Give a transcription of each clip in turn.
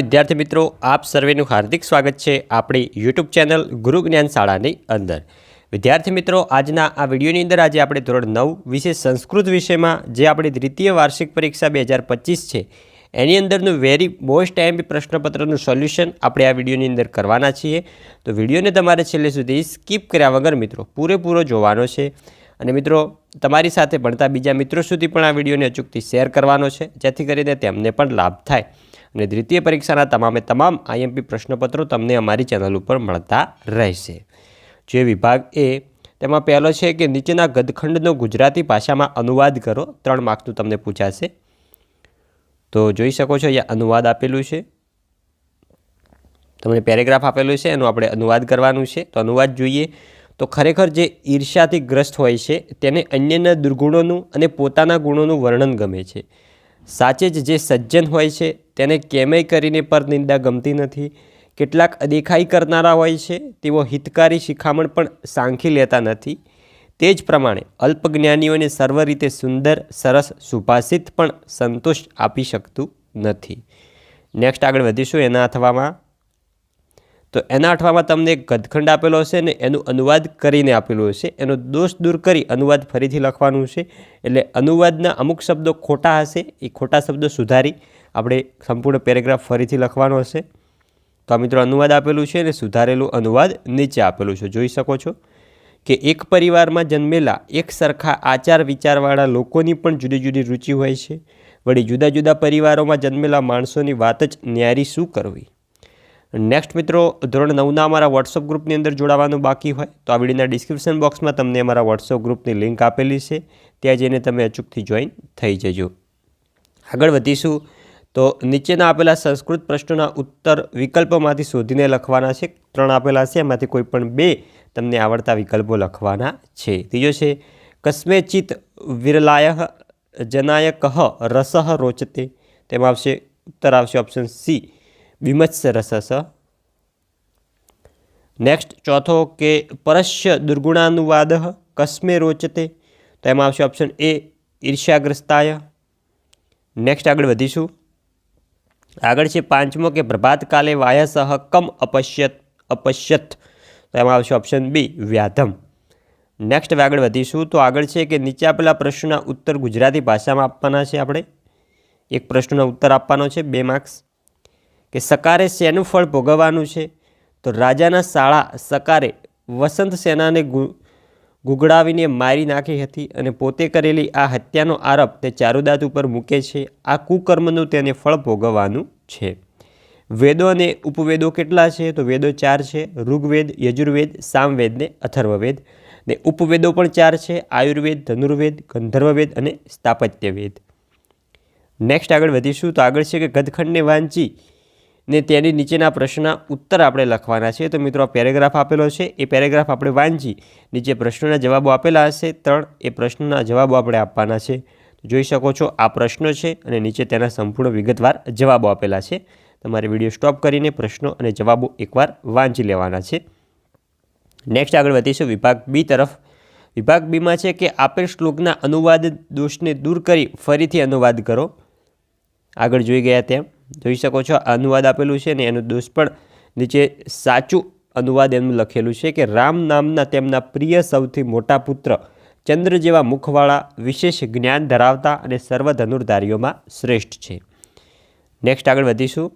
વિદ્યાર્થી મિત્રો, આપ સર્વેનું હાર્દિક સ્વાગત છે આપણી યુટ્યુબ ચેનલ ગુરુ જ્ઞાન શાળાની અંદર. વિદ્યાર્થી મિત્રો, આજના આ વિડીયોની અંદર આજે આપણે ધોરણ નવ વિશે સંસ્કૃત વિષયમાં જે આપણી દ્વિતીય વાર્ષિક પરીક્ષા બે હજાર પચીસ છે, એની અંદરનું વેરી મોસ્ટ એમ્પી પ્રશ્નપત્રનું સોલ્યુશન આપણે આ વિડીયોની અંદર કરવાના છીએ. તો વિડીયોને તમારે છેલ્લે સુધી સ્કીપ કર્યા વગર મિત્રો, પૂરેપૂરો જોવાનો છે. અને મિત્રો, તમારી સાથે ભણતા બીજા મિત્રો સુધી પણ આ વિડીયોને અચૂકથી શેર કરવાનો છે, જેથી કરીને તેમને પણ લાભ થાય. અને દ્વિતીય પરીક્ષાના તમામે તમામ આઈએમપી પ્રશ્નપત્રો તમને અમારી ચેનલ ઉપર મળતા રહેશે. જે વિભાગ એ, તેમાં પહેલો છે કે નીચેના ગદખંડનો ગુજરાતી ભાષામાં અનુવાદ કરો. ત્રણ માર્કનું તમને પૂછાશે. તો જોઈ શકો છો, અહીંયા અનુવાદ આપેલું છે. તમને પેરેગ્રાફ આપેલું છે, એનું આપણે અનુવાદ કરવાનું છે. તો અનુવાદ જોઈએ. તો ખરેખર જે ઈર્ષ્યાથી ગ્રસ્ત હોય છે, તેને અન્યના દુર્ગુણોનું અને પોતાના ગુણોનું વર્ણન ગમે છે. સાચે જ જે સજ્જન હોય છે, તેને કેમેય કરીને પર નિંદા ગમતી નથી. કેટલાક અદેખાઈ કરનારા હોય છે, તેઓ હિતકારી શિખામણ પણ સાંખી લેતા નથી. તે જ પ્રમાણે અલ્પજ્ઞાનીઓને સર્વ રીતે સુંદર, સરસ, સુભાષિત પણ સંતોષ આપી શકતું નથી. નેક્સ્ટ આગળ વધીશું એના અથવામાં. તો એના અઠવામાં તમને એક ગદખંડ આપેલો હશે ને એનું અનુવાદ કરીને આપેલું હશે. એનો દોષ દૂર કરી અનુવાદ ફરીથી લખવાનું છે. એટલે અનુવાદના અમુક શબ્દો ખોટા હશે, એ ખોટા શબ્દો સુધારી આપણે સંપૂર્ણ પેરેગ્રાફ ફરીથી લખવાનો હશે. તો આ મિત્રો અનુવાદ આપેલું છે અને સુધારેલું અનુવાદ નીચે આપેલું છે. જોઈ શકો છો કે એક પરિવારમાં જન્મેલા એક સરખા આચાર વિચારવાળા લોકોની પણ જુદી જુદી રુચિ હોય છે. વળી જુદા જુદા પરિવારોમાં જન્મેલા માણસોની વાત જ ન્યારી શું કરવી? નેક્સ્ટ મિત્રો, ધોરણ નવના અમારા વોટ્સઅપ ગ્રુપની અંદર જોડાવાનું બાકી હોય, તો આ વિડીયોના ડિસ્ક્રિપ્શન બોક્સમાં તમને અમારા વોટ્સઅપ ગ્રુપની લિંક આપેલી છે. ત્યાં જઈને તમે અચૂકથી જોઈન થઈ જજો. આગળ વધીશું, તો નીચેના આપેલા સંસ્કૃત પ્રશ્નોના ઉત્તર વિકલ્પોમાંથી શોધીને લખવાના છે. ત્રણ આપેલા છે, એમાંથી કોઈ પણ બે તમને આવડતા વિકલ્પો લખવાના છે. ત્રીજો છે, કસ્મેચિત વિરલાય જનાય કહ રોચતે. તેમાં આવશે, ઉત્તર આવશે ઓપ્શન સી વિમત્સ રસસ નેક્સ્ટ ચોથો કે પરસ્ય દુર્ગુણાનુવાદ કસ્મે રોચતે તો એમાં આવશે ઓપ્શન એ ઈર્ષ્યાગ્રસ્તાય નેક્સ્ટ આગળ વધીશું આગળ છે પાંચમો કે પ્રભાતકાલે વાયસહ કમ અપશ્યત અપશ્યત તો એમાં આવશે ઓપ્શન બી વ્યાધમ નેક્સ્ટ હવે આગળ વધીશું તો આગળ છે કે નીચે આપેલા પ્રશ્નના ઉત્તર ગુજરાતી ભાષામાં આપવાના છે આપણે। એક પ્રશ્નનો ઉત્તર આપવાનો છે, બે માર્ક્સ કે સકારે શેનું ફળ ભોગવવાનું છે? તો રાજાના શાળા સકારે વસંત સેનાને ગુગડાવીને મારી નાખી હતી અને પોતે કરેલી આ હત્યાનો આરોપ તે ચારુદાત ઉપર મૂકે છે. આ કુકર્મનું તેને ફળ ભોગવવાનું છે. વેદો અને ઉપવેદો કેટલા છે? તો વેદો ચાર છે. ઋગ્વેદ, યજુર્વેદ, સામવેદ ને અથર્વવેદ ને ઉપવેદો પણ ચાર છે. આયુર્વેદ, ધનુર્વેદ, ગંધર્વવેદ અને સ્થાપત્યવેદ. નેક્સ્ટ આગળ વધીશું. તો આગળ છે કે ગદખંડને વાંચી ને તેની નીચેના પ્રશ્નના ઉત્તર આપણે લખવાના છે. તો મિત્રો, આ પેરેગ્રાફ આપેલો છે. એ પેરેગ્રાફ આપણે વાંચી, નીચે પ્રશ્નોના જવાબો આપેલા હશે. ત્રણ, એ પ્રશ્નના જવાબો આપણે આપવાના છે. જોઈ શકો છો, આ પ્રશ્નો છે અને નીચે તેના સંપૂર્ણ વિગતવાર જવાબો આપેલા છે. તમારે વીડિયો સ્ટોપ કરીને પ્રશ્નો અને જવાબો એકવાર વાંચી લેવાના છે. નેક્સ્ટ આગળ વધીશું. વિભાગ બી તરફ. વિભાગ બીમાં છે કે, આપેલ શ્લોકના અનુવાદ દોષને દૂર કરી ફરીથી અનુવાદ કરો. આગળ જોઈ ગયા તેમ. જોઈ શકો છો અનુવાદ આપેલું છે ને એનું દોષ પણ નીચે સાચું અનુવાદ એનું લખેલું છે કે રામ નામના તેમના પ્રિય સૌથી મોટા પુત્ર ચંદ્ર જેવા મુખવાળા વિશેષ જ્ઞાન ધરાવતા અને સર્વધનુર્ધારીઓમાં શ્રેષ્ઠ છે. નેક્સ્ટ આગળ વધીશું.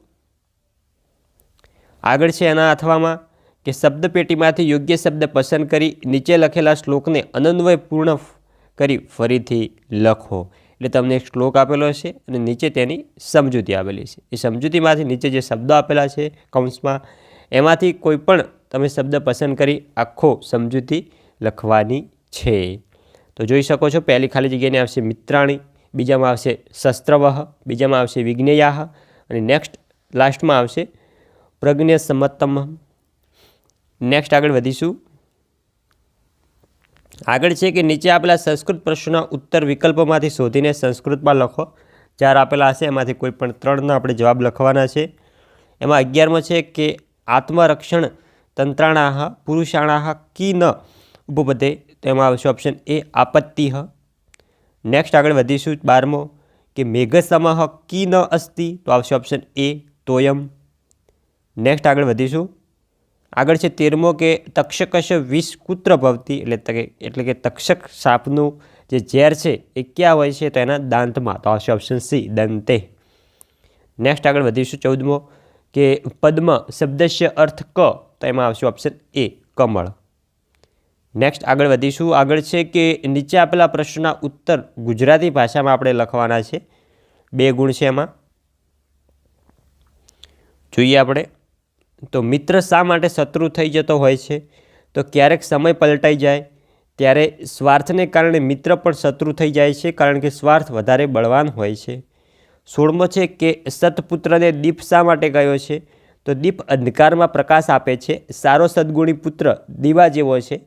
આગળ છે એના અથવામાં કે શબ્દપેટીમાંથી યોગ્ય શબ્દ પસંદ કરી નીચે લખેલા શ્લોકને અનન્વયપૂર્ણ કરી ફરીથી લખો. એટલે તમને એક શ્લોક આપેલો છે અને નીચે તેની સમજૂતી આપેલી છે એ સમજૂતીમાંથી નીચે જે શબ્દો આપેલા છે કૌંસમાં, એમાંથી કોઈ પણ તમે શબ્દ પસંદ કરી આખો સમજૂતી લખવાની છે. તો જોઈ શકો છો, પહેલી ખાલી જગ્યાની આવશે મિત્રાણી, બીજામાં આવશે શસ્ત્રવહ, બીજામાં આવશે વિજ્ઞેયાહ અને નેક્સ્ટ, લાસ્ટમાં આવશે પ્રજ્ઞ સમત્તમ નેક્સ્ટ આગળ વધીશું. આગળ છે કે નીચે આપેલા સંસ્કૃત પ્રશ્નોના ઉત્તર વિકલ્પોમાંથી શોધીને સંસ્કૃતમાં લખો. ચાર આપેલા હશે, એમાંથી કોઈ પણ ત્રણના આપણે જવાબ લખવાના છે. એમાં અગિયારમો છે કે આત્મરક્ષણ તંત્રાણાહ, પુરુષાણાહ, કી ન ઉપપદે તેમાં આવશે ઓપ્શન એ આપત્તિ નેક્સ્ટ આગળ વધીશું. બારમો કે મેઘસમહ કી ન અસ્તિ? તો આવશે ઓપ્શન એ તોયમ. નેક્સ્ટ આગળ વધીશું. આગળ છે તેરમો કે તક્ષકશ વિષ કૂત્ર ભવતી, એટલે તકે, એટલે કે તક્ષક સાપનું જે ઝેર છે એ ક્યાં હોય છે તો એના દાંતમાં. તો આવશે ઓપ્શન સી દંતે. નેક્સ્ટ આગળ વધીશું ચૌદમો કે પદ્મ શબ્દસ્ય અર્થ ક, તો એમાં આવશે ઓપ્શન એ કમળ. નેક્સ્ટ આગળ વધીશું. આગળ છે કે નીચે આપેલા પ્રશ્નના ઉત્તર ગુજરાતી ભાષામાં આપણે લખવાના છે. બે ગુણ છે એમાં. જોઈએ આપણે. તો મિત્ર શા માટે શત્રુ થઈ જતો હોય છે? તો ક્યારેક સમય પલટાઈ જાય, ત્યારે સ્વાર્થને કારણે મિત્ર પણ શત્રુ થઈ જાય છે, કારણ કે સ્વાર્થ વધારે બળવાન હોય છે. સોળમો છે કે સતપુત્રને દીપ શા માટે ગયો છે? તો દીપ અંધકારમાં પ્રકાશ આપે છે. સારો સદગુણી પુત્ર દીવા જેવો છે.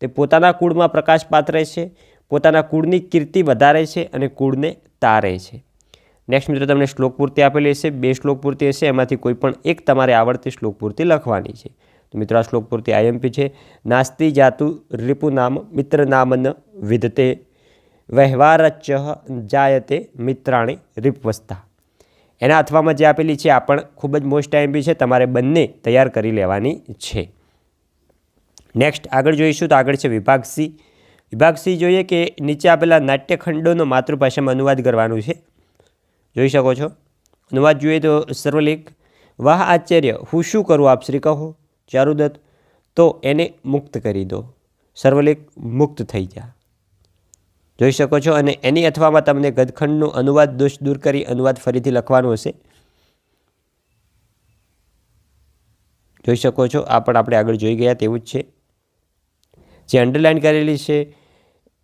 તે પોતાના કુળમાં પ્રકાશ પાત્રે છે પોતાના કુળની કીર્તિ વધારે છે અને કુળને તારે છે. નેક્સ્ટ મિત્રો, તમને શ્લોક પૂર્તિ આપેલી હશે, બે શ્લોક પૂર્તિ હશે, એમાંથી કોઈ પણ એક તમારે આવડતી શ્લોક પૂર્તિ લખવાની છે. તો મિત્રો, આ શ્લોક પૂર્તિ આઈએમપી છે. નાસ્તી જાતુ રિપુ નામ મિત્ર નામન વિધતે વહેવારચ જાયતે મિત્રાણી રિપવસ્તા એના અથવામાં જે આપેલી છે, આ પણ ખૂબ જ મોસ્ટ આઈએમપી છે, તમારે બંને તૈયાર કરી લેવાની છે. નેક્સ્ટ આગળ જોઈશું તો આગળ છે વિભાગ સી વિભાગ સી જોઈએ કે નીચે આપેલા નાટ્યખંડોનો માતૃભાષામાં અનુવાદ કરવાનું છે. જોઈ શકો છો. અનુવાદ જોઈએ તો સર્વલેખ, વાહ આચાર્ય, હું શું કરું આપ શ્રી કહો? ચારુદત્ત, તો એને મુક્ત કરી દો. સર્વલેખ, મુક્ત થઈ જા. જોઈ શકો છો. અને એની અથવામાં તમને ગદખંડનો અનુવાદ દોષ દૂર કરી અનુવાદ ફરીથી લખવાનો હશે. જોઈ શકો છો. આ પણ આપણે આગળ જોઈ ગયા, તેવું જ છે. જે અંડરલાઇન કરેલી છે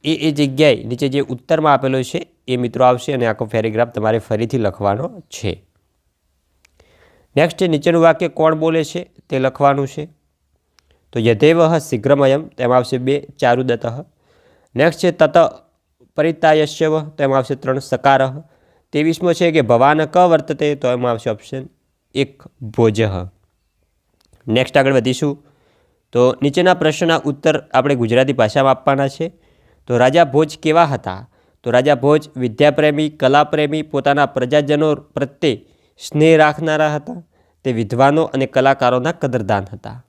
એ એ જગ્યાએ નીચે જે ઉત્તરમાં આપેલો છે, એ મિત્રો આવશે અને આખો પેરેગ્રાફ તમારે ફરીથી લખવાનો છે. નેક્સ્ટ નીચેનું વાક્ય કોણ બોલે છે, તે લખવાનું છે. તો યધેવ શીઘ્રમયમ, તેમાં આવશે બે ચારુદત નેક્સ્ટ છે તત પરિતાયશ્યવ તેમાં આવશે ત્રણ, સકાર. ત્રેવીસમો છે કે ભવાન ક વર્તતે, તો એમાં આવશે ઓપ્શન એક, ભોજ. નેક્સ્ટ આગળ વધીશું. તો નીચેના પ્રશ્નના ઉત્તર આપણે ગુજરાતી ભાષામાં આપવાના છે. તો રાજા ભોજ કેવા હતા? તો રાજા ભોજ વિદ્યાપ્રેમી, કલાપ્રેમી પોતાના પ્રજાજનો પ્રત્યે સ્નેહ રાખનારા હતા. તે વિદ્વાનો અને કલાકારોના કદરદાન હતા.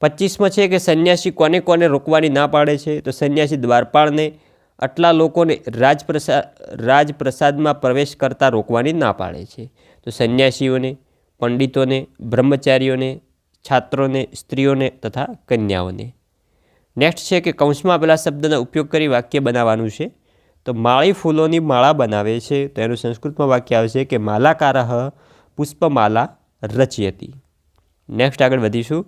પચીસમાં છે કે સંન્યાસી કોને કોને રોકવાની ના પાડે છે? તો સંન્યાસી દ્વારપાળને આટલા લોકોને રાજપ્રસાદ રાજપ્રસાદમાં પ્રવેશ કરતા રોકવાની ના પાડે છે. તો સંન્યાસીઓને, પંડિતોને, બ્રહ્મચારીઓને, છાત્રોને, સ્ત્રીઓને તથા કન્યાઓને. નેક્સ્ટ છે કે કૌંસમાં આપેલા શબ્દનો ઉપયોગ કરી વાક્ય બનાવવાનું છે. તો માળી ફૂલોની માળા બનાવે છે. તો એનું સંસ્કૃતમાં વાક્ય આવશે કે માલાકારહ પુષ્પમાલા રચયતી. નેક્સ્ટ આગળ વધીશું.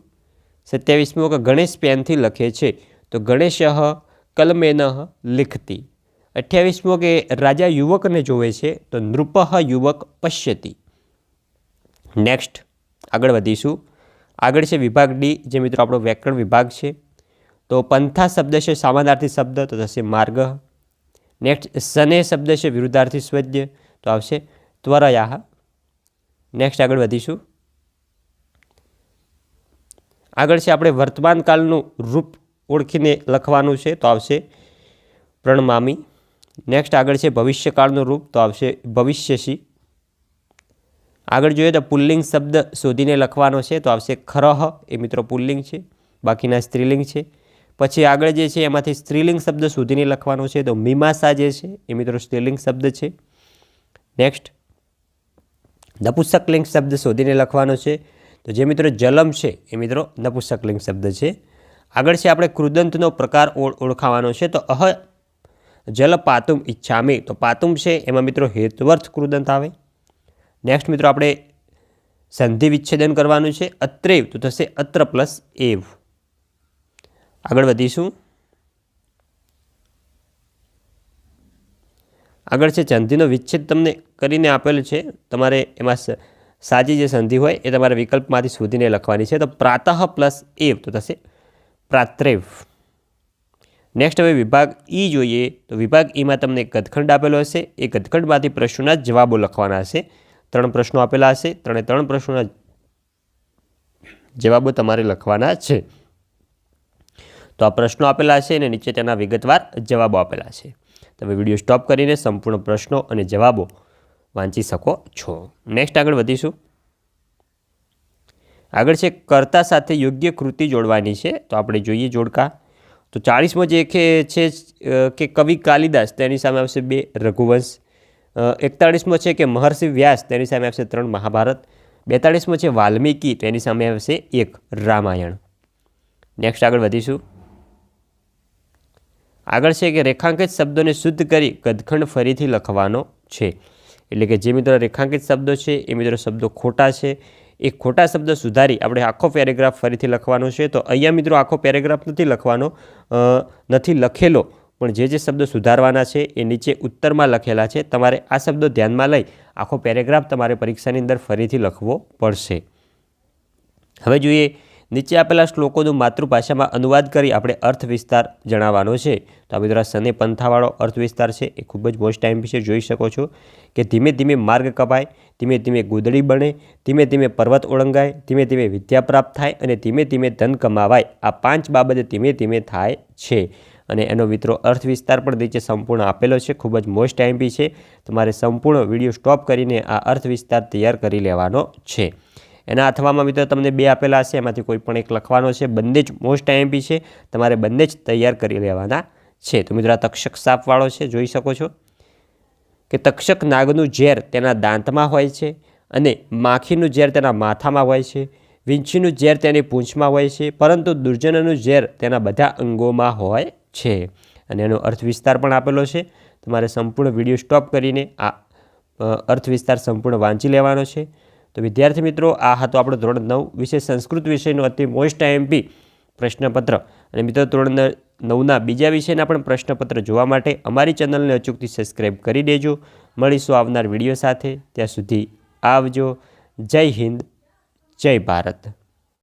સત્યાવીસમો કે ગણેશ પેનથી લખે છે. તો ગણેશ કલમેન લિખતી. અઠ્યાવીસમો કે રાજા યુવકને જોવે છે. તો નૃપ યુવક પશ્યતી. નેક્સ્ટ આગળ વધીશું. આગળ છે વિભાગ ડી. જે મિત્રો આપણો વ્યાકરણ વિભાગ છે. તો પંથા શબ્દ છે સામાનાર્થી શબ્દ, તો થશે માર્ગ. નેક્સ્ટ સને શબ્દ છે વિરુદ્ધાર્થી સ્વદ્ય, તો આવશે ત્વરયાહ. નેક્સ્ટ આગળ વધીશું. આગળ છે આપણે વર્તમાનકાળનું રૂપ ઓળખીને લખવાનું છે, તો આવશે પ્રણમામી. નેક્સ્ટ આગળ છે ભવિષ્યકાળનું રૂપ, તો આવશે ભવિષ્યશી. આગળ જોઈએ તો પુલ્લિંગ શબ્દ શોધીને લખવાનો છે, તો આવશે ખરહ. એ મિત્રો પુલ્લિંગ છે, બાકીના સ્ત્રીલિંગ છે. પછી આગળ જે છે, એમાંથી સ્ત્રીલિંગ શબ્દ શોધીને લખવાનો છે. તો મીમાસા જે છે, એ મિત્રો સ્ત્રીલિંગ શબ્દ છે. નેક્સ્ટ નપુસકલિંગ શબ્દ શોધીને લખવાનો છે. તો જે મિત્રો જલમ છે, એ મિત્રો નપુસકલિંગ શબ્દ છે. આગળ છે, આપણે કૃદંતનો પ્રકાર ઓળખાવાનો છે. તો અહ, જલ પાતુમ ઈચ્છામી. તો પાતુમ છે, એમાં મિત્રો હેતવર્થ કૃદંત આવે. નેક્સ્ટ મિત્રો, આપણે સંધિ વિચ્છેદન કરવાનું છે. અત્રેવ, તો થશે અત્ર પ્લસ એવ. આગળ વધીશું. આગળ છે સંધિનો વિચ્છેદ તમને કરીને આપેલ છે. તમારે એમાં સાજી જે સંધિ હોય એ તમારે વિકલ્પમાંથી શોધીને લખવાની છે. તો પ્રાતઃ પ્લસ એવ તો થશે પ્રાત્રેવ. નેક્સ્ટ હવે વિભાગ ઈ જોઈએ તો વિભાગ ઈમાં તમને ગદખંડ આપેલો હશે. એ ગદખંડમાંથી પ્રશ્નોના જવાબો લખવાના હશે. ત્રણ પ્રશ્નો આપેલા હશે. ત્રણે ત્રણ પ્રશ્નોના જવાબો તમારે લખવાના છે. તો આ પ્રશ્નો આપેલા છે અને નીચે તેના વિગતવાર જવાબો આપેલા છે. તમે વીડિયો સ્ટોપ કરીને સંપૂર્ણ પ્રશ્નો અને જવાબો વાંચી શકો છો. નેક્સ્ટ આગળ વધીશું. આગળ છે, કર્તા સાથે યોગ્ય કૃતિ જોડવાની છે. તો આપણે જોઈએ જોડકા. તો ચાળીસમો જે છે કે કવિ કાલિદાસ, તેની સામે આવશે બે રઘુવંશ. એકતાળીસમો છે કે મહર્ષિ વ્યાસ, તેની સામે આવશે ત્રણ મહાભારત. બેતાળીસમો છે વાલ્મીકી, તેની સામે આવશે એક રામાયણ. નેક્સ્ટ આગળ વધીશું. આગળ છે કે રેખાંકિત શબ્દોને શુદ્ધ કરી ગદખંડ ફરીથી લખવાનો છે. એટલે કે જે મિત્રો રેખાંકિત શબ્દો છે, એ મિત્રો શબ્દો ખોટા છે. એ ખોટા શબ્દ સુધારી આપણે આખો પેરેગ્રાફ ફરીથી લખવાનો છે. તો અહીંયા મિત્રો આખો પેરેગ્રાફ નથી લખવાનો નથી લખેલો. પણ જે જે શબ્દો સુધારવાના છે, એ નીચે ઉત્તરમાં લખેલા છે. તમારે આ શબ્દો ધ્યાનમાં લઈ આખો પેરેગ્રાફ તમારે પરીક્ષાની અંદર ફરીથી લખવો પડશે. હવે જોઈએ નીચે આપેલા શ્લોકોનું માતૃભાષામાં અનુવાદ કરી આપણે અર્થ વિસ્તાર જણાવવાનો છે. તો આ મિત્રો સને પંથાવાળો અર્થ વિસ્તાર છે. એ ખૂબ જ મોસ્ટ ટાઈમ વિશે જોઈ શકો છો કે ધીમે ધીમે માર્ગ કપાય, ધીમે ધીમે ગોદડી બને, ધીમે ધીમે પર્વત ઓળંગાય, ધીમે ધીમે વિદ્યા પ્રાપ્ત થાય અને ધીમે ધીમે ધન કમાવાય. આ પાંચ બાબત ધીમે ધીમે થાય છે. અને એનો મિત્રો અર્થ વિસ્તાર પણ નીચે સંપૂર્ણ આપેલો છે. ખૂબ જ મોસ્ટ ટાઈમ છે. તમારે સંપૂર્ણ વીડિયો સ્ટોપ કરીને આ અર્થ વિસ્તાર તૈયાર કરી લેવાનો છે. એના અથવામાં મિત્રો તમને બે આપેલા હશે એમાંથી કોઈ પણ એક લખવાનો છે. બંને જ મોસ્ટ આઈએમપી છે. તમારે બંને જ તૈયાર કરી લેવાના છે. તો મિત્રો આ તક્ષક સાપવાળો છે. જોઈ શકો છો કે તક્ષક નાગનું ઝેર તેના દાંતમાં હોય છે અને માખીનું ઝેર તેના માથામાં હોય છે. વિંછીનું ઝેર તેની પૂંછમાં હોય છે. પરંતુ દુર્જનનું ઝેર તેના બધા અંગોમાં હોય છે. અને એનો અર્થ વિસ્તાર પણ આપેલો છે. તમારે સંપૂર્ણ વીડિયો સ્ટોપ કરીને આ અર્થ વિસ્તાર સંપૂર્ણ વાંચી લેવાનો છે. તો વિદ્યાર્થી મિત્રો, આ હતો આપણો ધોરણ નવ વિશે સંસ્કૃત વિષયનો અતિ મોસ્ટ એમપી પ્રશ્નપત્ર. અને મિત્રો, ધોરણ નવના બીજા વિષયના પણ પ્રશ્નપત્ર જોવા માટે અમારી ચેનલને અચૂકથી સબસ્ક્રાઈબ કરી દેજો. મળીશું આવનાર વીડિયો સાથે. ત્યાં સુધી આવજો. જય હિન્દ. જય ભારત.